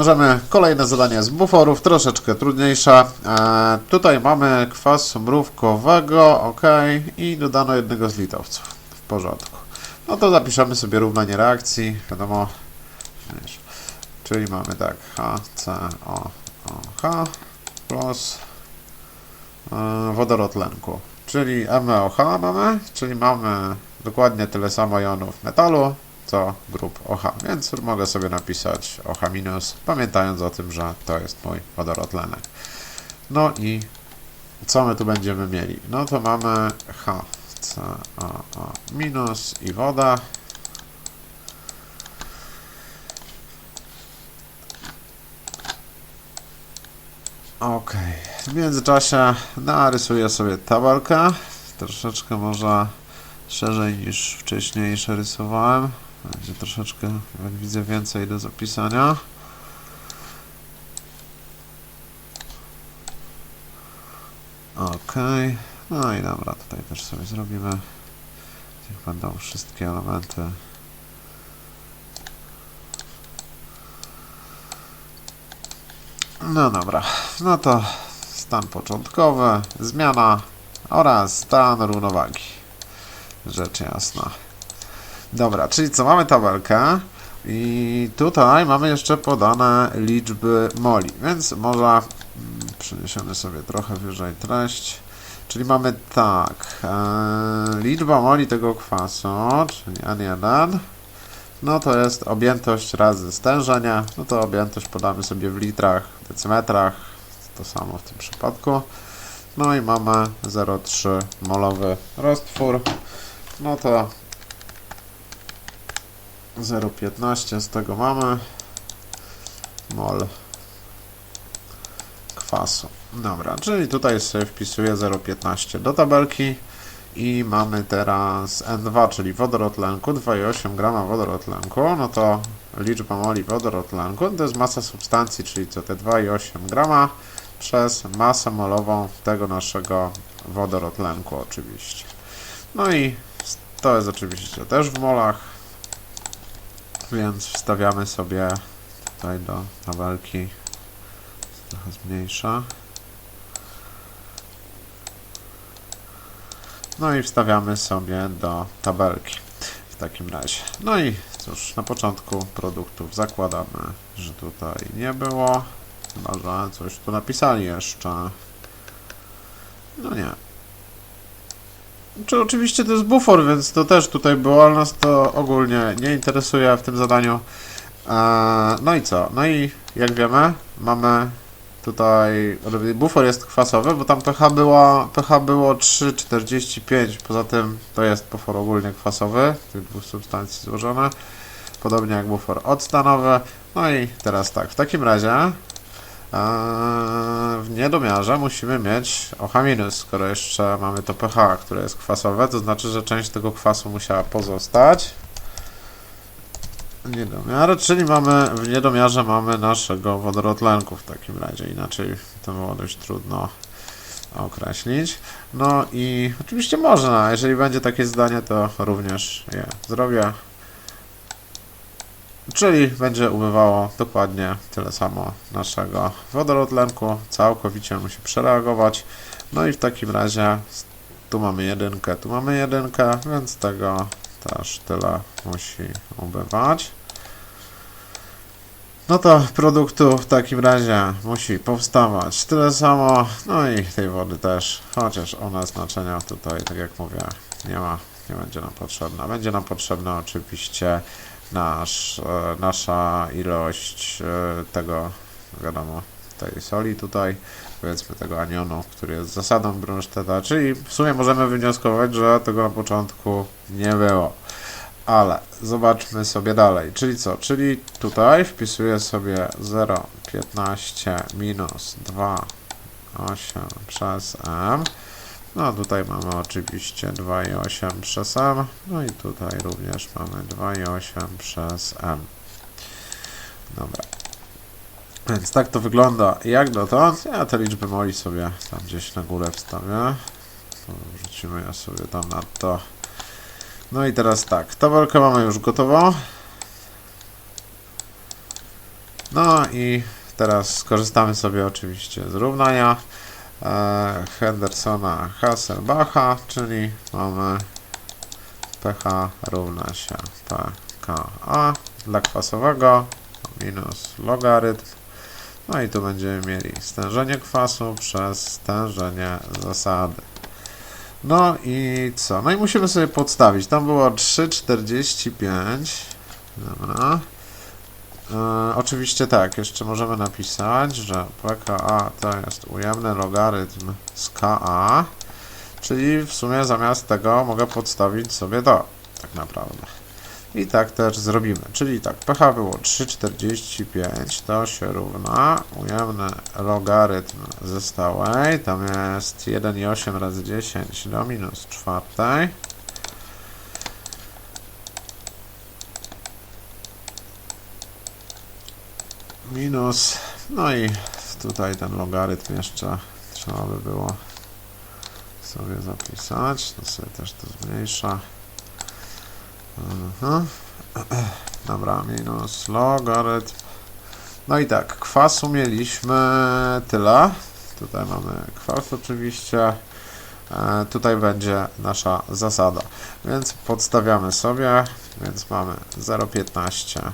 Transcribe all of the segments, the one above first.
Możemy kolejne zadanie z buforów, troszeczkę trudniejsze. E, tutaj mamy kwasu mrówkowego, ok, i dodano jednego z litowców. W porządku. No to zapiszemy sobie równanie reakcji, wiadomo. wiesz, Czyli mamy tak, HCOOH plus e, tlenku. Czyli MeOH mamy, czyli mamy dokładnie tyle samo jonów metalu, co grup OH, więc mogę sobie napisać OH pamiętając o tym, że to jest mój wodorotlenek. No i co my tu będziemy mieli? No to mamy HCOO minus i woda. Ok, w międzyczasie narysuję sobie tabelkę, troszeczkę może szerzej niż wcześniejsze rysowałem. Będzie troszeczkę, jak widzę, więcej do zapisania. Ok, no i dobra, tutaj też sobie zrobimy. Niech będą wszystkie elementy. No dobra, no to stan początkowy, zmiana oraz stan równowagi. Rzecz jasna. Dobra, czyli co, mamy tabelkę i tutaj mamy jeszcze podane liczby moli, więc może mm, przeniesiemy sobie trochę wyżej treść. Czyli mamy tak, e, liczba moli tego kwasu, czyli N1, no to jest objętość razy stężenie, no to objętość podamy sobie w litrach, decymetrach, to samo w tym przypadku. No i mamy 0,3 molowy roztwór, no to 0,15 z tego mamy. Mol. Kwasu. Dobra, czyli tutaj sobie wpisuję 0,15 do tabelki. I mamy teraz N2, czyli wodorotlenku, 2,8 g wodorotlenku, no to liczba moli wodorotlenku. To jest masa substancji, czyli co te 2,8 g przez masę molową tego naszego wodorotlenku oczywiście. No i to jest oczywiście też w molach, więc wstawiamy sobie tutaj do tabelki trochę zmniejsza. No i wstawiamy sobie do tabelki w takim razie. No i cóż, na początku produktów zakładamy, że tutaj nie było. Chyba, że coś tu napisali jeszcze. No nie. Czy oczywiście to jest bufor, więc to też tutaj było, ale nas to ogólnie nie interesuje w tym zadaniu. Eee, no i co? No i jak wiemy, mamy tutaj bufor jest kwasowy, bo tam pH było, pH było 3,45. Poza tym to jest bufor ogólnie kwasowy, tych dwóch substancji złożone. Podobnie jak bufor octanowy. No i teraz tak, w takim razie w niedomiarze musimy mieć OH-, skoro jeszcze mamy to pH, które jest kwasowe, to znaczy, że część tego kwasu musiała pozostać. Niedomiar, czyli mamy w niedomiarze mamy naszego wodorotlenku w takim razie, inaczej to było dość trudno określić. No i oczywiście można, jeżeli będzie takie zdanie, to również je zrobię. Czyli będzie ubywało dokładnie tyle samo naszego wodorotlenku, całkowicie musi przereagować. No i w takim razie tu mamy jedynkę, tu mamy jedynkę, więc tego też tyle musi ubywać. No to produktu w takim razie musi powstawać tyle samo, no i tej wody też, chociaż ona znaczenia tutaj, tak jak mówię, nie ma, nie będzie nam potrzebna. Będzie nam potrzebna oczywiście nasz, e, nasza ilość e, tego, wiadomo, tej soli tutaj, powiedzmy tego anionu, który jest zasadą Brunstedta, czyli w sumie możemy wywnioskować, że tego na początku nie było. Ale zobaczmy sobie dalej. Czyli co? Czyli tutaj wpisuję sobie 0,15 minus 2,8 przez m. No tutaj mamy oczywiście 2,8 przez m. No i tutaj również mamy 2,8 przez m. Dobra. Więc tak to wygląda jak dotąd. Ja te liczby moli sobie tam gdzieś na górę wstawię. Wrzucimy je sobie tam na to. No i teraz tak, tabelkę mamy już gotową. No i teraz skorzystamy sobie oczywiście z równania Hendersona Hasselbacha, czyli mamy pH równa się pKa dla kwasowego minus logarytm. No i tu będziemy mieli stężenie kwasu przez stężenie zasady. No i co? No i musimy sobie podstawić. Tam było 3,45. Dobra. E, oczywiście tak, jeszcze możemy napisać, że pKa to jest ujemny logarytm z Ka, czyli w sumie zamiast tego mogę podstawić sobie to, tak naprawdę. I tak też zrobimy, czyli tak, pH było 3,45, to się równa ujemny logarytm ze stałej, tam jest 1,8 razy 10 do minus czwartej. Minus, no i tutaj ten logarytm jeszcze trzeba by było sobie zapisać, to sobie też to zmniejsza. Mhm. Dobra, minus logarytm. No i tak, kwasu mieliśmy tyle. Tutaj mamy kwas oczywiście. E, tutaj będzie nasza zasada. Więc podstawiamy sobie, więc mamy 0,15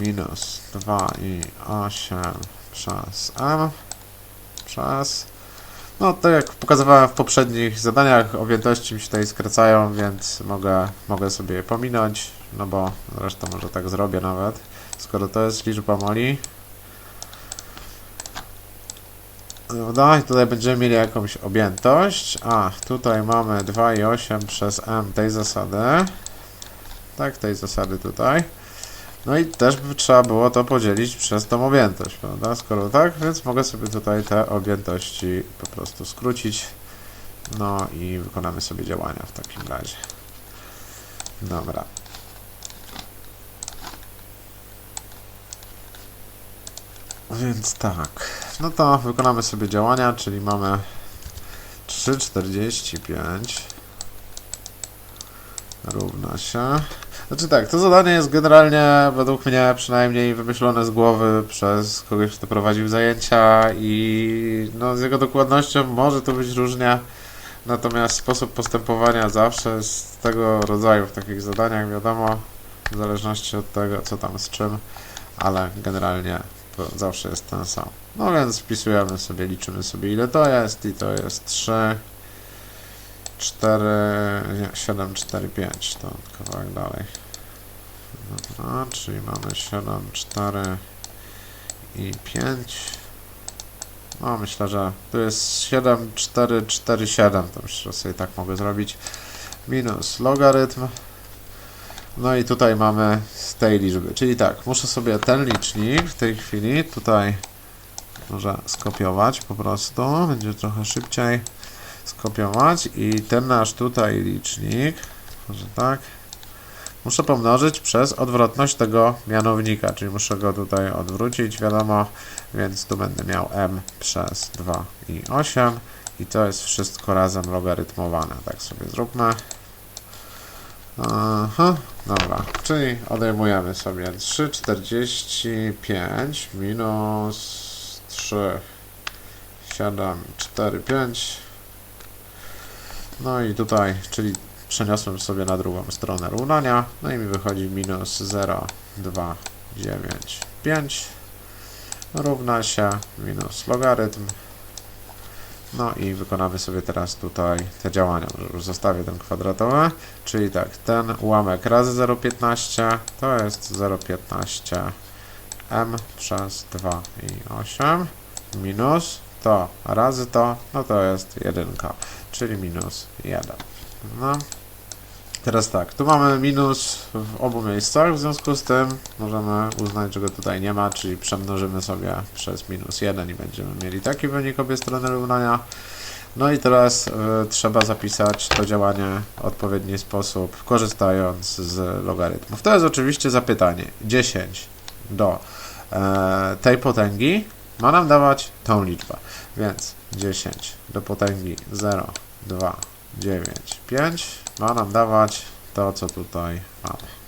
minus 2,8 przez m przez no tak jak pokazywałem w poprzednich zadaniach objętości mi się tutaj skracają, więc mogę, mogę sobie je pominąć no bo zresztą może tak zrobię nawet skoro to jest liczba moli Prawda? I tutaj będziemy mieli jakąś objętość. A, tutaj mamy 2,8 przez m tej zasady. Tak, tej zasady tutaj. No i też by trzeba było to podzielić przez tą objętość, prawda? Skoro tak, więc mogę sobie tutaj te objętości po prostu skrócić. No i wykonamy sobie działania w takim razie. Dobra. Więc tak. No to wykonamy sobie działania, czyli mamy 3,45 równa się znaczy tak, to zadanie jest generalnie według mnie przynajmniej wymyślone z głowy przez kogoś, kto prowadził zajęcia i no, z jego dokładnością może to być różnie, natomiast sposób postępowania zawsze jest tego rodzaju w takich zadaniach, wiadomo, w zależności od tego, co tam z czym, ale generalnie zawsze jest ten sam. No więc wpisujemy sobie, liczymy sobie ile to jest i to jest 3 4, nie, 7, 4, 5, to kawałek dalej. Dobra, czyli mamy 7, 4 i 5. No, myślę, że tu jest 7, 4, 4, 7, to myślę, że sobie tak mogę zrobić. Minus logarytm. No i tutaj mamy z tej liczby, czyli tak, muszę sobie ten licznik w tej chwili tutaj może skopiować po prostu, będzie trochę szybciej skopiować i ten nasz tutaj licznik, może tak, muszę pomnożyć przez odwrotność tego mianownika, czyli muszę go tutaj odwrócić, wiadomo, więc tu będę miał m przez 2 i 8 i to jest wszystko razem logarytmowane, tak sobie zróbmy. Aha, dobra, czyli odejmujemy sobie 3,45 minus 3, 7, 4, 5 no i tutaj, czyli przeniosłem sobie na drugą stronę równania, no i mi wychodzi minus 0, 2, 9, 5 równa się minus logarytm. No i wykonamy sobie teraz tutaj te działania. Już zostawię ten kwadratowy, czyli tak, ten ułamek razy 0,15 to jest 0,15 m przez 2 i 8 minus to razy to, no to jest 1 czyli minus 1. No. Teraz tak, tu mamy minus w obu miejscach, w związku z tym możemy uznać, że go tutaj nie ma, czyli przemnożymy sobie przez minus 1 i będziemy mieli taki wynik obie strony równania. No i teraz y, trzeba zapisać to działanie w odpowiedni sposób, korzystając z logarytmów. To jest oczywiście zapytanie. 10 do e, tej potęgi ma nam dawać tą liczbę. Więc 10 do potęgi 0, 2, 9, 5 ma nam dawać to, co tutaj mamy.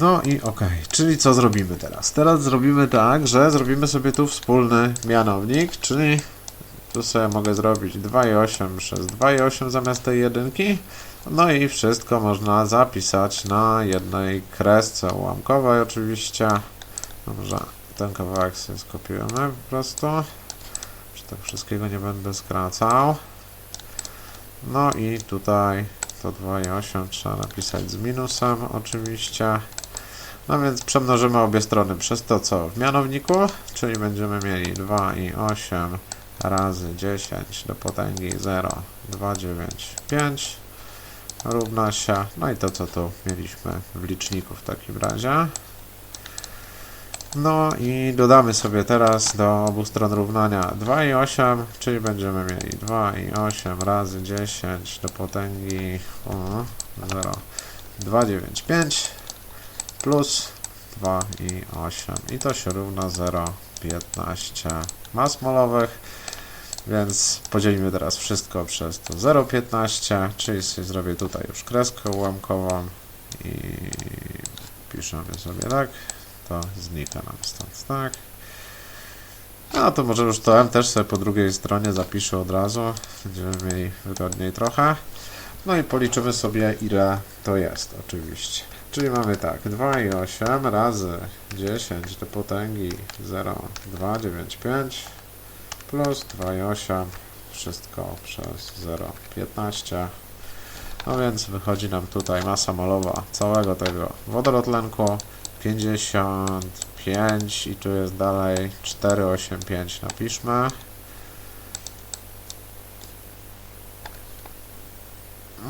No i okej, czyli co zrobimy teraz? Teraz zrobimy tak, że zrobimy sobie tu wspólny mianownik, czyli tu sobie mogę zrobić 2,8 przez 2,8 zamiast tej jedynki. No i wszystko można zapisać na jednej kresce ułamkowej oczywiście. Dobrze, ten kawałek sobie skopiujemy po prostu. Że tak wszystkiego nie będę skracał. No i tutaj to 2,8 trzeba napisać z minusem oczywiście. No więc przemnożymy obie strony przez to co w mianowniku, czyli będziemy mieli 2,8 razy 10 do potęgi 0,295 równa się, no i to co tu mieliśmy w liczniku w takim razie. No i dodamy sobie teraz do obu stron równania 2,8, czyli będziemy mieli 2,8 razy 10 do potęgi o, 0,295 plus 2,8 i to się równa 0,15 mas molowych. Więc podzielimy teraz wszystko przez to 0,15, czyli zrobię tutaj już kreskę ułamkową i piszemy sobie tak, to znika nam stąd, tak. No to może już to M też sobie po drugiej stronie zapiszę od razu, będziemy mieli wygodniej trochę. No i policzymy sobie ile to jest oczywiście. Czyli mamy tak, 2,8 razy 10 do potęgi 0,295 plus 2,8 wszystko przez 0,15 no więc wychodzi nam tutaj masa molowa całego tego wodorotlenku. 55 i tu jest dalej 485 napiszmy.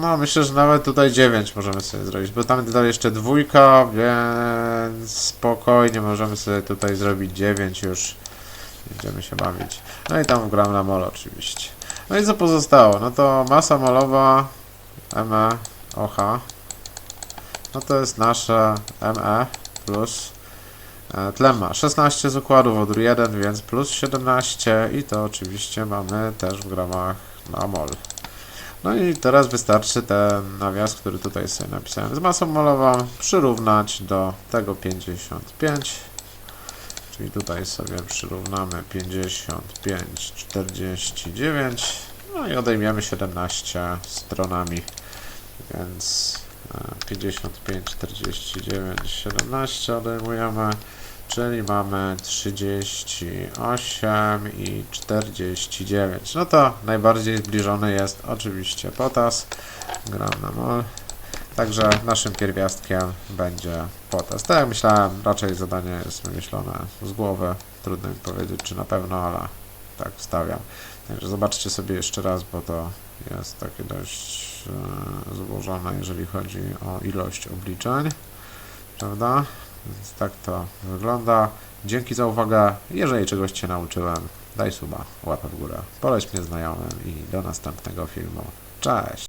No myślę, że nawet tutaj 9 możemy sobie zrobić, bo tam dalej jeszcze dwójka, więc spokojnie możemy sobie tutaj zrobić 9 już Będziemy się bawić. No i tam gram na mol oczywiście. No i co pozostało? No to masa molowa ME OH. No to jest nasze ME plus e, tlen ma 16 z układu, wodór 1, więc plus 17 i to oczywiście mamy też w gramach na mol. No i teraz wystarczy ten nawias, który tutaj sobie napisałem z masą molową, przyrównać do tego 55. Czyli tutaj sobie przyrównamy 55, 49, no i odejmiemy 17 stronami, więc e, 55, 49, 17 odejmujemy, czyli mamy 38 i 49. No to najbardziej zbliżony jest oczywiście potas, gram na mol. Także naszym pierwiastkiem będzie potas. Tak jak myślałem, raczej zadanie jest wymyślone z głowy. Trudno mi powiedzieć, czy na pewno, ale tak wstawiam. Także zobaczcie sobie jeszcze raz, bo to jest takie dość e, złożone, jeżeli chodzi o ilość obliczeń. Prawda? Więc tak to wygląda. Dzięki za uwagę. Jeżeli czegoś Cię nauczyłem, daj suba, łapę w górę. Poleć mnie znajomym i do następnego filmu. Cześć!